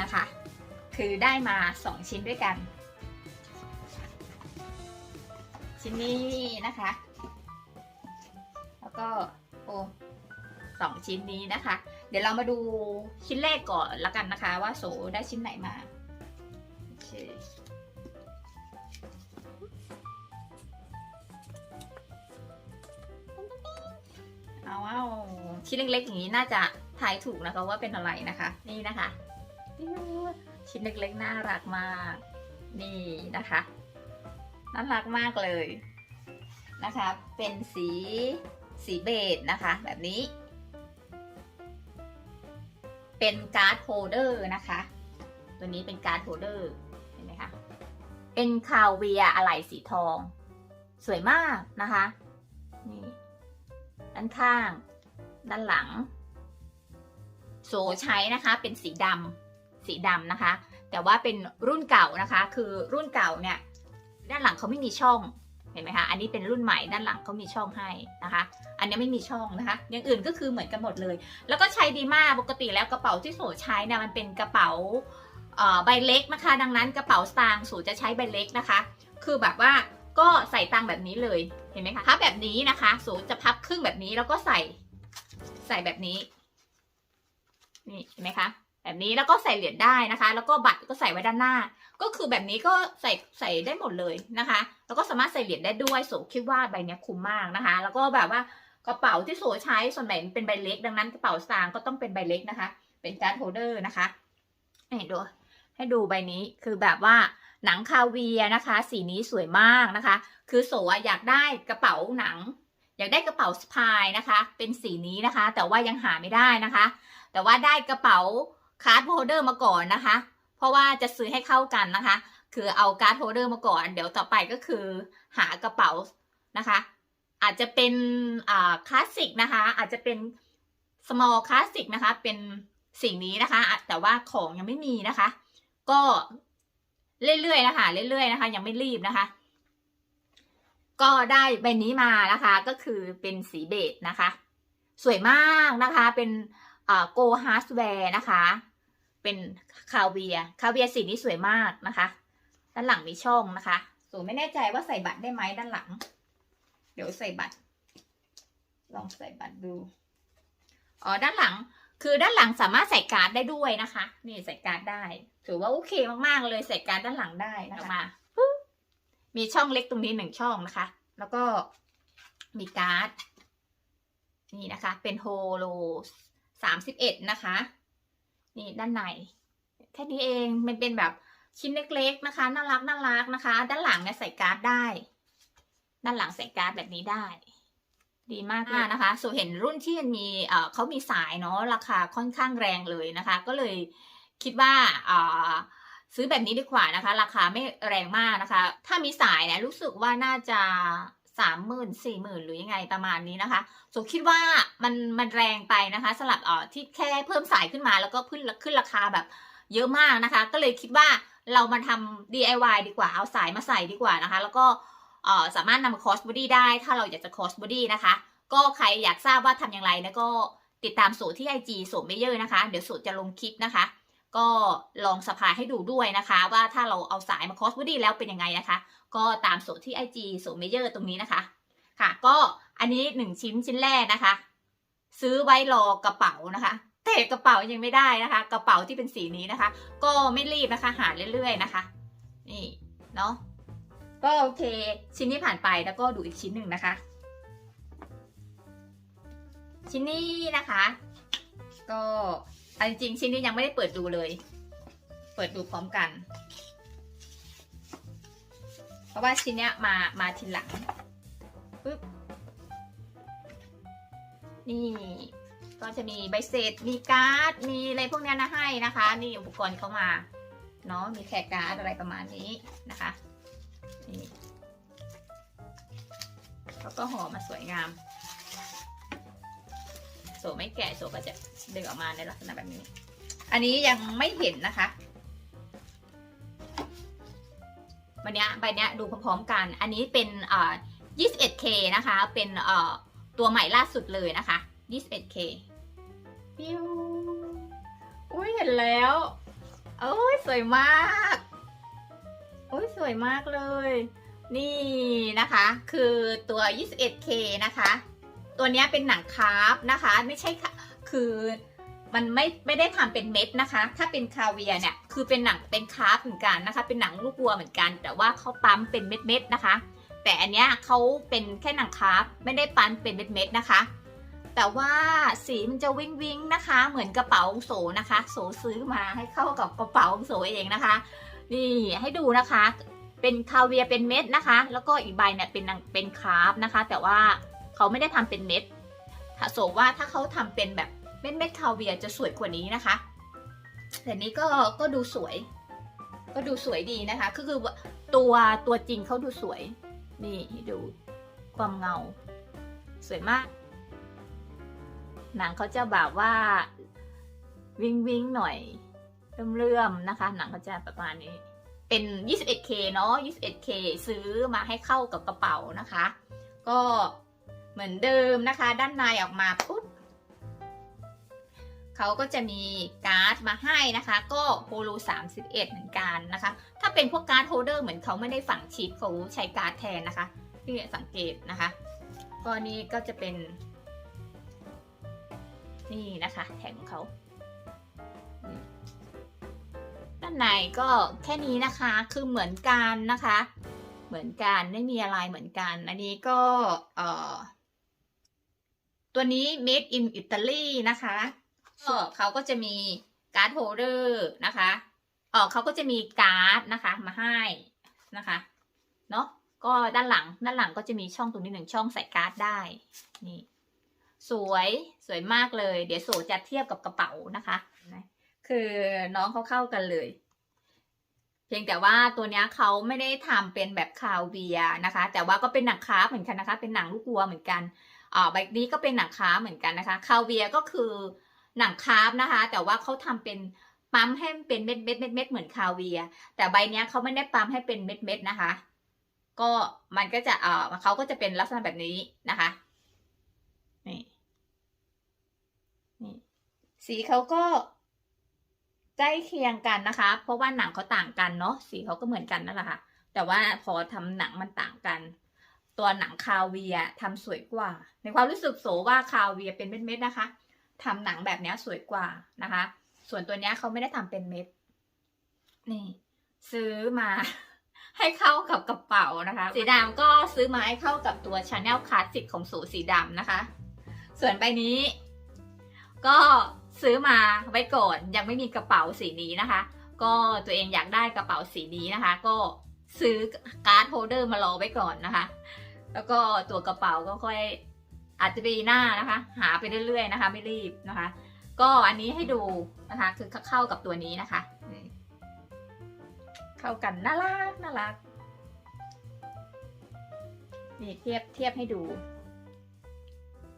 นะคะ คือได้มาสองชิ้นด้วยกัน ชิ้นนี้นะคะ แล้วก็โอ้สองชิ้นนี้นะคะ เดี๋ยวเรามาดูชิ้นแรกก่อนละกันนะคะ ว่าโสได้ชิ้นไหนมาโอเคเอาเอาชิ้นเล็กๆอย่างนี้น่าจะทายถูกนะคะว่าเป็นอะไรนะคะ นี่นะคะ ชิ้นเล็กๆน่ารักมาก นี่นะคะน่ารักมากเลยนะคะ เป็นสีสีเบจนะคะ แบบนี้ เป็นการ์ดโฮเดอร์นะคะ ตัวนี้เป็นการ์ดโฮเดอร์เห็นไหมคะเป็นคาวเวียอะไหล่สีทอง สวยมากนะคะนี่ด้านข้าง ด้านหลังโซใช้นะคะ เป็นสีดำ สีดำนะคะ แต่ว่าเป็นรุ่นเก่านะคะ คือรุ่นเก่าเนี่ยด้านหลังเขาไม่มีช่องเห็นไหมคะ อันนี้เป็นรุ่นใหม่ด้านหลังเขามีช่องให้นะคะ อันนี้ไม่มีช่องนะคะ อย่างอื่นก็คือเหมือนกันหมดเลย แล้วก็ใช้ดีมาก ปกติแล้วกระเป๋าที่โสใช้เนี่ยมันเป็นกระเป๋าใบเล็กนะคะ ดังนั้นกระเป๋าสตางค์โสจะใช้ใบเล็กนะคะ คือแบบว่าก็ใส่ตังค์แบบนี้เลย เห็นไหมคะพับแบบนี้นะคะโสจะพับครึ่งแบบนี้แล้วก็ใส่ใส่แบบนี้ นี่เห็นไหมคะ แบบนี้แล้วก็ใส่เหรียญได้นะคะ แล้วก็บัตรก็ใส่ไว้ด้านหน้า ก็คือแบบนี้ก็ใส่ใส่ได้หมดเลยนะคะ แล้วก็สามารถใส่เหรียญได้ด้วยโสคิดว่าใบเนี้ยคุ้มมากนะคะ แล้วก็แบบว่ากระเป๋าที่โสใช้ส่วนใหญ่เป็นใบเล็ก ดังนั้นกระเป๋าสตางค์ก็ต้องเป็นใบเล็กนะคะ เป็นการ์ดโฮเดอร์นะคะให้ดูให้ดูใบนี้คือแบบว่าหนังคาเวียนะคะ สีนี้สวยมากนะคะ คือโสอะอยากได้กระเป๋าหนัง อยากได้กระเป๋าสะพายนะคะ เป็นสีนี้นะคะ แต่ว่ายังหาไม่ได้นะคะ แต่ว่าได้กระเป๋า คาร์ดโฮลเดอร์มาก่อนนะคะ เพราะว่าจะซื้อให้เข้ากันนะคะ คือเอาการ์ดโฮลเดอร์มาก่อน เดี๋ยวต่อไปก็คือหากระเป๋านะคะ อาจจะเป็นอ่าคลาสสิกนะคะ อาจจะเป็น small คลาสสิกนะคะ เป็นสิ่งนี้นะคะอะแต่ว่าของยังไม่มีนะคะ ก็เรื่อยๆนะคะ เรื่อยๆนะคะ ยังไม่รีบนะคะ ก็ได้ใบนี้มานะคะ ก็คือเป็นสีเบจนะคะ สวยมากนะคะ เป็นโกฮาร์สแวร์นะคะ เป็นคาเวียคาเวียสีนี้สวยมากนะคะ ด้านหลังมีช่องนะคะสูไม่แน่ใจว่าใส่บัตรได้ไหมด้านหลัง เดี๋ยวใส่บัตร ลองใส่บัตรดูอ๋อด้านหลังคือด้านหลังสามารถใส่การ์ดได้ด้วยนะคะ นี่ใส่การ์ดได้ ถือว่าโอเคมากๆเลยใส่การ์ดด้านหลังได้นะคะมาปึ๊บมีช่องเล็กตรงนี้หนึ่งช่องนะคะ แล้วก็มีการ์ดนี่นะคะ เป็นโฮโลสามสิบเอ็ดนะคะ นี่ด้านในแค่นี้เองมันเป็นแบบชิ้นเล็ก ๆ นะคะน่ารักน่ารักนะคะ ด้านหลังเนี่ยใส่การ์ดได้ ด้านหลังใส่การ์ดแบบนี้ได้ ดีมากๆนะคะส่วนเห็นรุ่นที่มันมีเอ่อเขามีสายเนาะราคาค่อนข้างแรงเลยนะคะ ก็เลยคิดว่าเอ่อซื้อแบบนี้ดีกว่านะคะ ราคาไม่แรงมากนะคะ ถ้ามีสายเนี่ยรู้สึกว่าน่าจะ สามหมื่นสี่หมื่นหรือยังไงประมาณนี้นะคะส่วนคิดว่ามันมันแรงไปนะคะสำหรับเอ่อที่แค่เพิ่มสายขึ้นมาแล้วก็ขึ้นขึ้นราคาแบบเยอะมากนะคะ ก็เลยคิดว่าเรามาทำ DIY ดีกว่าเอาสายมาใส่ดีกว่านะคะ แล้วก็เอ่อสามารถนำมาคอสบอดี้ได้ถ้าเราอยากจะคอสบอดี้นะคะ ก็ใครอยากทราบว่าทำอย่างไรแล้วก็ติดตามสูตรที่ IG สูตรเมเยอร์นะคะ เดี๋ยวสูตรจะลงคลิปนะคะ ก็ลองสะพายให้ดูด้วยนะคะ ว่าถ้าเราเอาสายมาคอสบอดี้แล้วเป็นยังไงนะคะ ก็ตามสูตรที่ IG สูตรเมเยอร์ตรงนี้นะคะค่ะ ก็อันนี้หนึ่งชิ้นชิ้นแรกนะคะ ซื้อไว้รอกระเป๋านะคะแต่กระเป๋ายังไม่ได้นะคะ กระเป๋าที่เป็นสีนี้นะคะ ก็ไม่รีบนะคะหาเรื่อยๆนะคะ นี่เนาะก็โอเค ชิ้นนี้ผ่านไปแล้วก็ดูอีกชิ้นหนึ่งนะคะ ชิ้นนี้นะคะ ก็ อาจริงชิ้นนี้ยังไม่ได้เปิดดูเลย เปิดดูพร้อมกัน เพราะว่าชิ้นเนี้ยมามาทีหลังปึ๊บนี่ก็จะมีใบเสร็จ มีการ์ด มีอะไรพวกนี้นะให้นะคะ นี่อุปกรณ์เข้ามา เนาะ มีแขกการ์ดอะไรประมาณนี้นะคะ นี่ แล้วก็ห่อมาสวยงาม โสไม่แกะโสก็จะดึงออกมาในลักษณะแบบนี้ อันนี้ยังไม่เห็นนะคะวันนี้ใบนี้ดูพร้อมๆกัน อันนี้เป็นเอ่อ 21K นะคะ เป็นเอ่อตัวใหม่ล่าสุดเลยนะคะ 21K ปิ้วอุ้ยเห็นแล้วโอ้ยสวยมากโอ้ยสวยมากเลย นี่นะคะ คือตัว 21K นะคะ ตัวนี้เป็นหนังคาร์ฟนะคะ ไม่ใช่คือมันไม่ไม่ได้ทำเป็นเม็ดนะคะ ถ้าเป็นคาเวียเนี่ยคือเป็นหนังเป็นคาร์ฟเหมือนกันนะคะ เป็นหนังลูกวัวเหมือนกัน แต่ว่าเขาปั๊มเป็นเม็ดๆนะคะ แต่อันเนี้ยเขาเป็นแค่หนังคาร์ฟไม่ได้ปั๊มเป็นเม็ดๆนะคะ แต่ว่าสีมันจะวิงวิงนะคะ เหมือนกระเป๋าโสนะคะ โสซื้อมาให้เข้ากับกระเป๋าโสเองนะคะ นี่ให้ดูนะคะ เป็นคาเวียเป็นเม็ดนะคะ แล้วก็อีกใบเนี่ยเป็นเป็นคาร์ฟนะคะ แต่ว่า เขาไม่ได้ทำเป็นเม็ดถ้าโสว่าถ้าเขาทำเป็นแบบเม็ดเม็ดคาเวียจะสวยกว่านี้นะคะ แต่นี้ก็ก็ดูสวย ก็ดูสวยดีนะคะ ก็คือตัวตัวจริงเขาดูสวย นี่ดูความเงา สวยมาก หนังเขาจะแบบว่าวิงวิงหน่อยเรื่อมๆนะคะ หนังเขาจะประมาณนี้ เป็น 21K เนาะ 21K ซื้อมาให้เข้ากับกระเป๋านะคะ ก็ เหมือนเดิมนะคะ ด้านในออกมาปุ๊บเขาก็จะมีการ์ดมาให้นะคะ ก็โฮโล31 เหมือนกันนะคะ ถ้าเป็นพวกการ์ดโฮเดอร์เหมือนเขาไม่ได้ฝังชิปเขาใช้การ์ดแทนนะคะที่สังเกตนะคะ ก็นี่ก็จะเป็น นี่นะคะแถงของเขาด้านในก็แค่นี้นะคะคือเหมือนกันนะคะ เหมือนกันไม่มีอะไรเหมือนกัน อันนี้ก็เอ่อ ตัวนี้ made in Italy นะคะก็เขาก็จะมีการ์ดโฮลเดอร์นะคะเออเขาก็จะมีการ์ดนะคะ มาให้นะคะ เนาะก็ด้านหลังด้านหลังก็จะมีช่องตรงนี้หนึ่งช่องใส่การ์ดได้ นี่ สวยสวยมากเลย เดี๋ยวโสจะเทียบกับกระเป๋านะคะนะคือน้องเขาเข้ากันเลย เพียงแต่ว่าตัวเนี้ยเขาไม่ได้ทำเป็นแบบคาวเวียร์นะคะ แต่ว่าก็เป็นหนังคาร์ฟเหมือนกันนะคะ เป็นหนังลูกวัวเหมือนกัน อ่าใบนี้ก็เป็นหนังคาร์เหมือนกันนะคะคาเวียก็คือหนังคาร์ฟนะคะ แต่ว่าเขาทำเป็นปั๊มให้เป็นเม็ดเม็ดเม็ดเม็ดเหมือนคาเวีย แต่ใบนี้เขาไม่ได้ปั๊มให้เป็นเม็ดเม็ดนะคะ ก็มันก็จะเอ่อเขาก็จะเป็นลักษณะแบบนี้นะคะนี่นี่สีเขาก็ใกล้เคียงกันนะคะ เพราะว่าหนังเขาต่างกันเนาะสีเขาก็เหมือนกันนั่นแหละค่ะ แต่ว่าพอทำหนังมันต่างกัน ตัวหนังคาเวียร์ทำสวยกว่า ในความรู้สึกโสว่าคาเวียเป็นเม็ดๆนะคะทำหนังแบบเนี้ยสวยกว่านะคะ ส่วนตัวเนี้ยเขาไม่ได้ทำเป็นเม็ด นี่ ซื้อมา ให้เข้ากับกระเป๋านะคะ สีดำก็ซื้อมาให้เข้ากับตัว Chanel Classic ของสูสีดำนะคะ ส่วนใบนี้ ก็ซื้อมาไว้ก่อนยังไม่มีกระเป๋าสีนี้นะคะ ก็ตัวเองอยากได้กระเป๋าสีนี้นะคะ ก็ซื้อการ์ดโฮเดอร์มารอไว้ก่อนนะคะ แล้วก็ตัวกระเป๋าก็ค่อยอาจจะปีหน้านะคะ หาไปเรื่อยๆนะคะ ไม่รีบนะคะ ก็อันนี้ให้ดูนะคะ คือเข้ากับตัวนี้นะคะ เข้ากันน่ารักน่ารักนี่เทียบเทียบให้ดู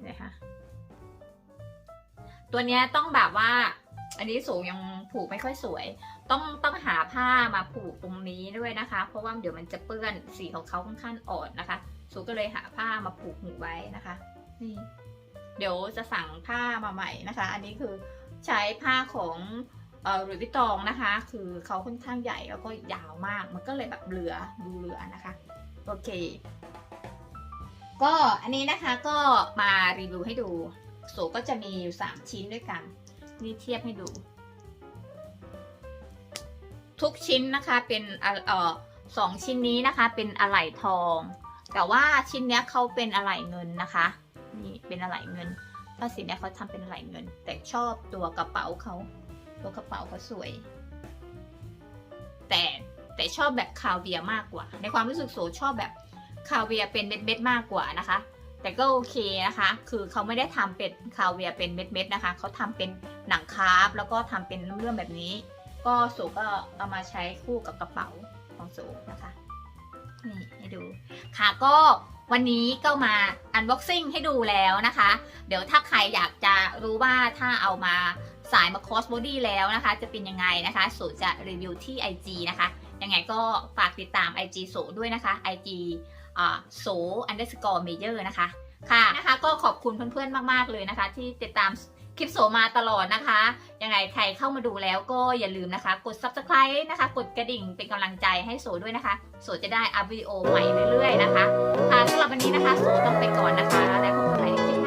เนไหมคะตัวนี้ต้องแบบว่า อันนี้สูงยังผูกไม่ค่อยสวย ต้องต้องหาผ้ามาผูกตรงนี้ด้วยนะคะ เพราะว่าเดี๋ยวมันจะเปื้อนสีของเขาค่อนข้างอ่อนนะคะ สูก็เลยหาผ้ามาผูกหูไว้นะคะ นี่ เดี๋ยวจะสั่งผ้ามาใหม่นะคะ อันนี้คือใช้ผ้าของเอ่อหลุยส์วิตองนะคะ คือเขาค่อนข้างใหญ่แล้วก็ยาวมาก มันก็เลยแบบเหลือดูเหลือนะคะ โอเค ก็อันนี้นะคะก็มารีวิวให้ดูโสก็จะมีอยู่ 3 ชิ้นด้วยกัน นี่เทียบให้ดู ทุกชิ้นนะคะเป็นเอ่อสองชิ้นนี้นะคะเป็นอะไหล่ทอง แต่ว่าชิ้นเนี้ยเขาเป็นอะไหล่เงินนะคะ นี่เป็นอะไหล่เงินถ้าสีเนี้ยเขาทำเป็นอะไหล่เงิน แต่ชอบตัวกระเป๋าเขาตัวกระเป๋าเขาสวย แต่แต่ชอบแบบคาเวียร์มากกว่า ในความรู้สึกโสชอบแบบคาเวียร์เป็นเม็ดๆมากกว่านะคะ แต่ก็โอเคนะคะ คือเขาไม่ได้ทำเป็นคาเวียร์เป็นเม็ดๆนะคะเขาทำเป็นหนังคาร์ฟแล้วก็ทำเป็นเรื่องแบบนี้ ก็โสก็เอามาใช้คู่กับกระเป๋าของโสนะคะ นี่ให้ดู ค่ะก็วันนี้ก็มา unboxing ให้ดูแล้วนะคะ เดี๋ยวถ้าใครอยากจะรู้ว่าถ้าเอามาสายมา cross body แล้วนะคะ จะเป็นยังไงนะคะสูจะรีวิวที่ IG นะคะ ยังไงก็ฝากติดตาม IG โสด้วยนะคะ IG อ่าโส underscore major นะคะ ค่ะนะคะก็ขอบคุณเพื่อนๆมาก ๆ เลยนะคะ ที่ติดตาม คลิปโสมาตลอดนะคะ ยังไงใครเข้ามาดูแล้วก็อย่าลืมนะคะ กด subscribe นะคะ กดกระดิ่งเป็นกำลังใจให้โสด้วยนะคะ โสจะได้อัพวิดีโอใหม่เรื่อยๆนะคะ ค่ะสำหรับวันนี้นะคะ โสต้องไปก่อนนะคะ แล้วพบกันใหม่ในคลิป